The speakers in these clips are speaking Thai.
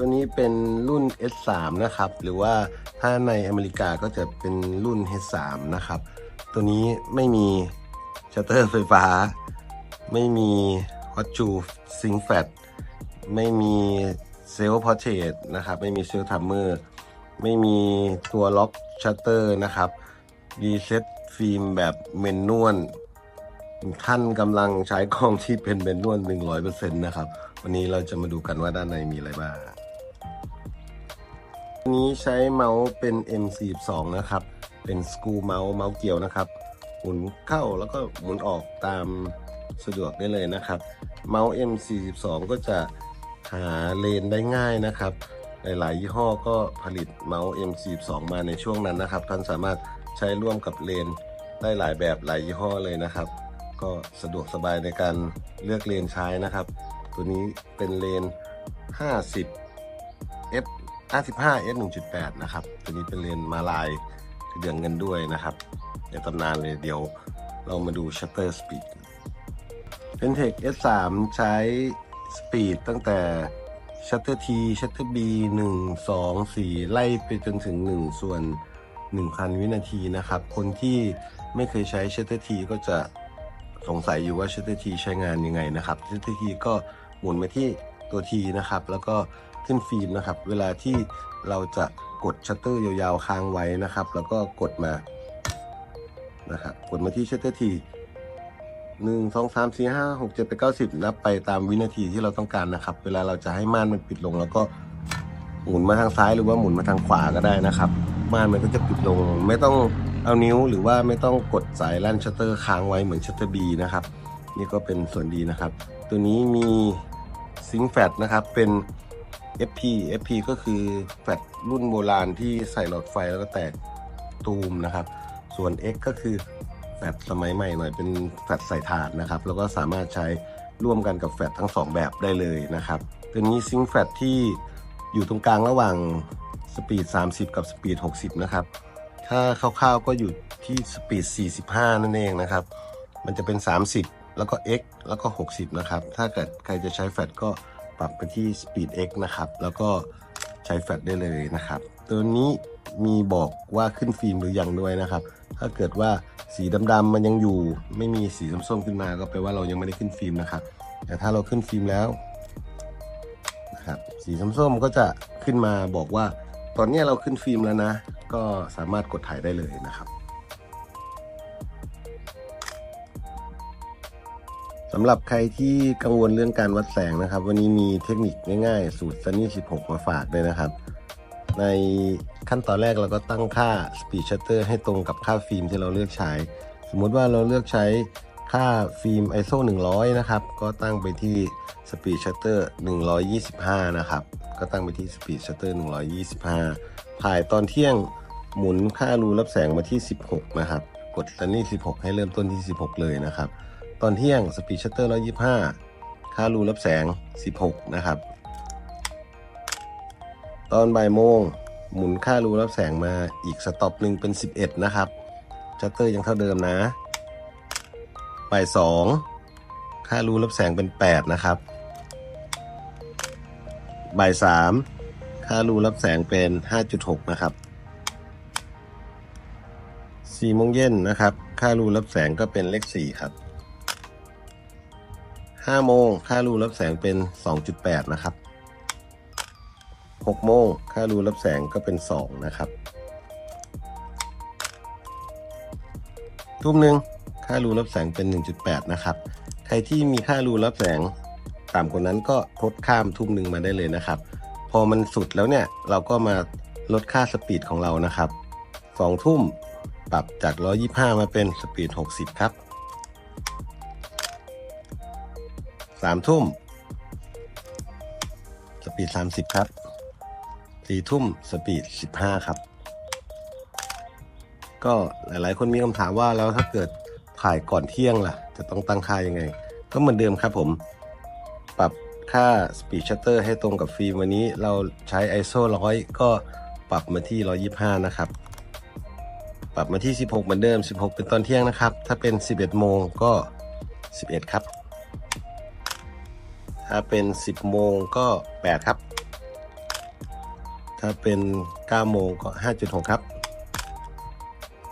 ตัวนี้เป็นรุ่น S3 นะครับ หรือว่าถ้าในอเมริกาก็จะเป็นรุ่น H3 นะครับ ตัวนี้ไม่มีชัตเตอร์ไฟฟ้า ไม่มีฮอตจูซิงแฟตไม่มีเซลล์พอร์เทรตนะครับ ไม่มีเซลล์ทัมเมอร์ไม่มีตัวล็อกชัตเตอร์นะครับรีเซ็ตฟิล์มแบบเมนนวลท่านกำลังใช้กล้องที่เป็นเมนนวล100%นะครับ วันนี้เราจะมาดูกันว่าด้านในมีอะไรบ้าง นนี้ใช้เมาส์เป็น M42 นะครับ เป็นสกูเมาส์เมาส์เกี่ยวนะครับ หมุนเข้าแล้วก็หมุนออกตามสะดวกได้เลยนะครับ เมาส์ M42 ก็จะหาเลนได้ง่ายนะครับ หลาย ๆ ยี่ห้อก็ผลิตเมาส์ M42 มาในช่วงนั้นนะครับ ท่านสามารถใช้ร่วมกับเลนได้หลายแบบหลายยี่ห้อเลยนะครับ ก็สะดวกสบายในการเลือกเลนใช้นะครับ ตัวนี้เป็นเลน 50 f 55 f 1.8 นะครับ ตัวนี้เป็นเลนมาลายเดืองเงินด้วยนะครับในตำนานเลยเดี๋ยวเรามาดู shutter speed Pentec S3 ใช้สปีดตั้งแต่ Shutter T Shutter B 1 2 4ไล่ไปจนถึง 1 ส่วน 1,000 วินาทีนะครับ คนที่ไม่เคยใช้ Shutter T ก็จะสงสัยอยู่ว่า Shutter T ใช้งานยังไงนะครับ Shutter T ก็หมุนไปที่ตัว T นะครับ แล้วก็ ขึ้นฟิล์มนะครับ เวลาที่เราจะกดชัตเตอร์ยาวๆค้างไว้นะครับ แล้วก็กดมานะครับกดมาที่ Shutter T หนึ่งสองสามสี่ห้าหกเจ็ดแปดเก้าสิบนับไปตามวินาทีที่เราต้องการนะครับ เวลาเราจะให้ม่านมันปิดลง แล้วก็หมุนมาทางซ้ายหรือว่าหมุนมาทางขวาก็ได้นะครับม่านมันก็จะปิดลง ไม่ต้องเอานิ้วหรือว่าไม่ต้องกดสายลั่นชัตเตอร์ค้างไว้เหมือนชัตเตอร์บีนะครับ นี่ก็เป็นส่วนดีนะครับ ตัวนี้มีซิงแฟตนะครับเป็น FP FP ก็คือแฟตรุ่นโบราณที่ใส่หลอดไฟแล้วก็แตกตูมนะครับ ส่วน X ก็คือแฟตสมัยใหม่หน่อยเป็นแฟตใส่ถ่านนะครับ แล้วก็สามารถใช้ร่วมกันกับแฟตทั้ง 2 แบบได้เลยนะครับตัวนี้ซิงแฟตที่อยู่ตรงกลางระหว่างสปีด 30 กับสปีด 60 นะครับ ถ้าคร่าวๆก็อยู่ที่สปีด 45 นั่นเองนะครับ มันจะเป็น 30 แล้วก็ X แล้วก็ 60 นะครับ ถ้าเกิดใครจะใช้แฟตก็ ปรับไปที่ Speed X นะครับ แล้วก็ใช้แฟตได้เลยนะครับ ตัวนี้มีบอกว่าขึ้นฟิล์มหรือยังด้วยนะครับ ถ้าเกิดว่าสีดำๆมันยังอยู่ ไม่มีสีส้มๆขึ้นมาก็แปลว่าเรายังไม่ได้ขึ้นฟิล์มนะครับ แต่ถ้าเราขึ้นฟิล์มแล้วนะครับสีส้มๆก็จะขึ้นมาบอกว่า ตอนนี้เราขึ้นฟิล์มแล้วนะ ก็สามารถกดถ่ายได้เลยนะครับ สำหรับใครที่กังวลเรื่องการวัดแสงนะครับ วันนี้มีเทคนิคง่ายๆ สูตร Sunny 16 มาฝากด้วยนะครับ ในขั้นตอนแรกเราก็ตั้งค่า Speed Shutter ให้ตรงกับค่าฟิล์มที่เราเลือกใช้ สมมติว่าเราเลือกใช้ค่าฟิล์ม ISO 100 นะครับ ก็ตั้งไปที่ Speed Shutter 125 นะครับ ก็ตั้งไปที่ Speed Shutter 125 ถ่ายตอนเที่ยงหมุนค่ารูรับแสงมาที่ 16 นะครับ กด Sunny 16 ให้เริ่มต้นที่ 16 เลยนะครับ ตอนเที่ยง Speed Shutter 125ค่ารูรับแสง 16 นะครับ ตอนบ่ายโมงหมุนค่ารูรับแสงมาอีกสต็อปหนึ่งเป็น 11 นะครับชัตเตอร์ยังเท่าเดิมนะบ่ายสองค่ารูรับแสงเป็น 8 นะครับ บ่ายสามค่ารูรับแสงเป็น 5.6 นะครับ4โมงเย็นนะครับ ค่ารูรับแสงก็เป็นเลข 4 ครับ 5 โมง ค่ารูรับแสงเป็น 2.8 นะครับ 6 โมง ค่ารูรับแสงก็เป็น 2 นะครับ ทุ่มหนึ่งค่ารูรับแสงเป็น 1.8 นะครับ ใครที่มีค่ารูรับแสงต่ำกว่านั้นก็ทดข้ามทุ่มหนึ่งมาได้เลยนะครับ พอมันสุดแล้วเนี่ยเราก็มาลดค่าสปีดของเรานะครับ 2 ทุ่มปรับจาก 125 มาเป็นสปีด 60 ครับ 3ทุ่ม สปีด30ครับ4ทุ่มสปีด15ครับ ก็หลายๆ คนมีคำถามว่าแล้วถ้าเกิดถ่ายก่อนเที่ยงล่ะ จะต้องตั้งค่ายังไง ก็เหมือนเดิมครับผม ปรับค่า Speed Shutter ให้ตรงกับฟิล์มวันนี้เราใช้ ISO 100 ก็ปรับมาที่ 125 นะครับ ปรับมาที่ 16 เหมือนเดิม 16 เป็นตอนเที่ยงนะครับ ถ้าเป็น 11 โมงก็ 11 ครับ ถ้าเป็น 10 โมงก็ 8 ครับ ถ้าเป็น 9 โมงก็ 5.6 ครับ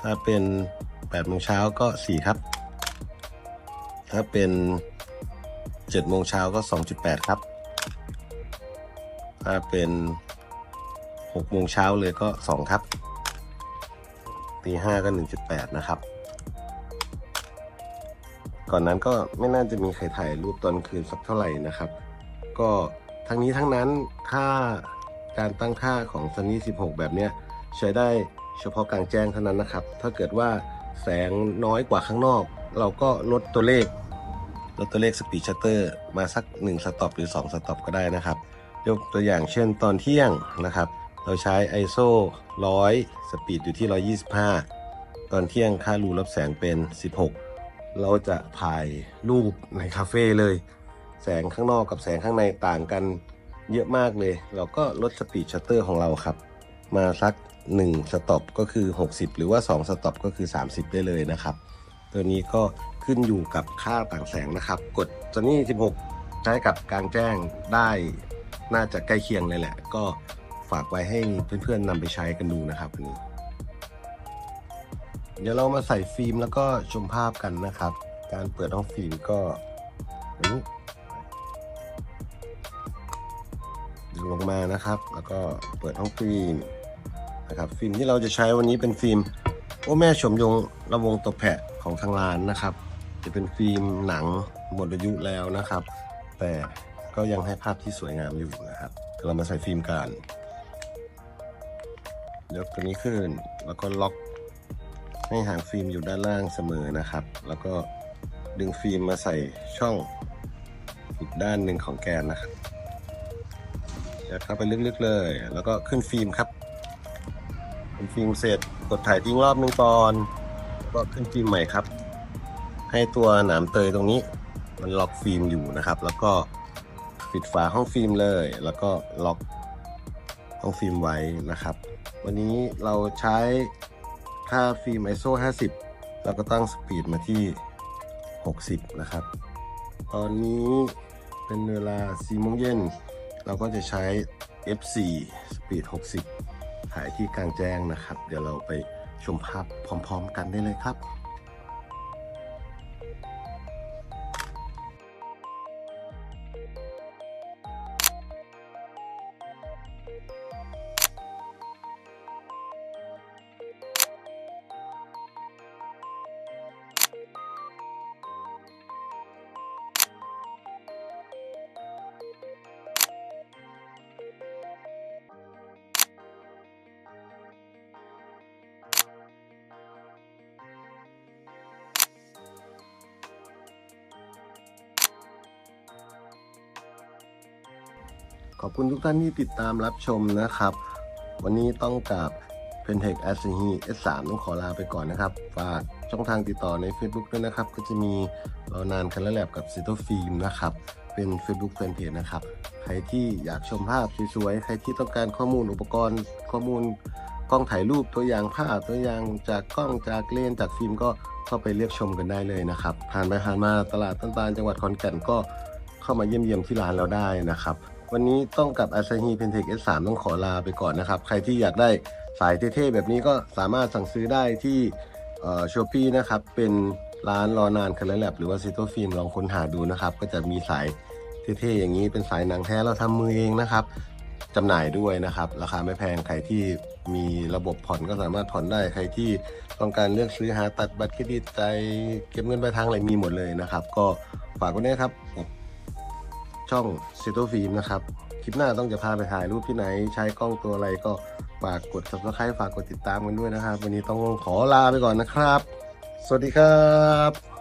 ถ้าเป็น 8 โมงเช้าก็ 4 ครับ ถ้าเป็น 7 โมงเช้าก็ 2.8 ครับ ถ้าเป็น 6 โมงเช้าเลยก็ 2 ครับตีห้าก็ 1.8 นะครับ ก่อนนั้นก็ไม่น่าจะมีใครถ่ายรูปตอนคืนสักเท่าไหร่นะครับ ก็ทั้งนี้ทั้งนั้นค่าการตั้งค่าของ Sunny 16 แบบเนี้ยใช้ได้เฉพาะกลางแจ้งเท่านั้นนะครับ ถ้าเกิดว่าแสงน้อยกว่าข้างนอก เราก็ลดตัวเลข ลดตัวเลข Speed Shutter มาสัก 1 สต็อปหรือ 2 สต็อปก็ได้นะครับยกตัวอย่างเช่นตอนเที่ยงนะครับ เราใช้ ISO 100 สปีดอยู่ที่ 125 ตอนเที่ยงค่ารูรับแสงเป็น 16 เราจะถ่ายรูปในคาเฟ่เลย แสงข้างนอกกับแสงข้างในต่างกันเยอะมากเลย เราก็ลดสปีดชัตเตอร์ของเราครับ มาสัก 1 สต็อปก็คือ 60 หรือว่า 2 สต็อปก็คือ 30 ได้เลยนะครับ ตัวนี้ก็ขึ้นอยู่กับค่าต่างแสงนะครับ กดจนี่ 16 ใช้กับกลางแจ้งได้น่าจะใกล้เคียงเลยแหละ ก็ฝากไว้ให้เพื่อนๆนำไปใช้กันดูนะครับวันนี้ เดี๋ยวเรามาใส่ฟิล์มแล้วก็ชมภาพกันนะครับ การเปิดห้องฟิล์มก็อันนี้ดึงลงมานะครับ แล้วก็เปิดห้องฟิล์มนะครับ ฟิล์มที่เราจะใช้วันนี้เป็นฟิล์มโอ้แม่ชมยงระวงตกแผะของทางร้านนะครับ จะเป็นฟิล์มหนังหมดอายุแล้วนะครับ แต่ก็ยังให้ภาพที่สวยงามอยู่นะครับเดี๋ยวเรามาใส่ฟิล์มกันยกตัวนี้ขึ้นแล้วก็ล็อก ให้หางฟิล์มอยู่ด้านล่างเสมอนะครับ แล้วก็ดึงฟิล์มมาใส่ช่องอีกด้านหนึ่งของแกนนะครับยัดเข้าไปลึกๆเลย แล้วก็ขึ้นฟิล์มครับ ขึ้นฟิล์มเสร็จกดถ่ายทิ้งรอบหนึ่งก่อน ก็ขึ้นฟิล์มใหม่ครับ ให้ตัวหนามเตยตรงนี้ มันล็อกฟิล์มอยู่นะครับ แล้วก็ปิดฝาห้องฟิล์มเลย แล้วก็ล็อกห้องฟิล์มไว้นะครับ วันนี้เราใช้ ค่าฟิล์ม ISO 50 เราก็ตั้งสปีดมาที่ 60 นะครับ ตอนนี้เป็นเวลา4โมงเย็น เราก็จะใช้ F4 สปีด 60 ถ่ายที่กลางแจ้งนะครับ เดี๋ยวเราไปชมภาพพร้อมๆกันได้เลยครับ อบคุณทุกท่านที่ติดตามรับชมนะครับ วันนี้ต้องกับ Pentec a s h i S3 ต้องขอลาไปก่อนนะครับ ฝากช่องทางติดต่อใน Facebook ด้วยนะครับ ก็จะมีเรานานคันและแลบกับ c i t o Film นะครับ เป็น Facebook Fanpage นะครับ ใครที่อยากชมภาพสวยๆ ใครที่ต้องการข้อมูลอุปกรณ์ ข้อมูลกล้องถ่ายรูปตัวอย่างภาพตัวอย่างจากกล้องจากเลนจากฟิล์มก็เข้าไปเลือกชมกันได้เลยนะครับผ่านไปผ่านมาตลาดต้นตาลจังหวัดขอนแก่นก็เข้ามาเยี่ยมเยียมที่ร้านเราได้นะครับ วันนี้ต้องกับ a s a h i Pentec S3 ต้องขอลาไปก่อนนะครับ ใครที่อยากได้สายเท่ๆ แบบนี้ก็สามารถสั่งซื้อได้ที่ช้อปปี้นะครับ เป็นร้านรอนานคันแลบหรือว่าซิโตฟิล์มลองค้นหาดูนะครับ ก็จะมีสายเท่ๆ อย่างนี้เป็นสายหนังแท้เราทำมือเองนะครับจำหน่ายด้วยนะครับ ราคาไม่แพงใครที่มีระบบผ่อนก็สามารถผ่อนได้ใครที่ต้องการเลือกซื้อหาตัดบัตรเครดิตใจเก็บเงินปลายทางอะไรมีหมดเลยนะครับ ก็ฝากไว้ด้วยครับ ช่องเซโตฟิล์มนะครับ คลิปหน้าต้องจะพาไปถ่ายรูปที่ไหน ใช้กล้องตัวอะไรก็ฝากกด subscribe ฝากกดติดตามกันด้วยนะครับ วันนี้ต้องขอลาไปก่อนนะครับ สวัสดีครับ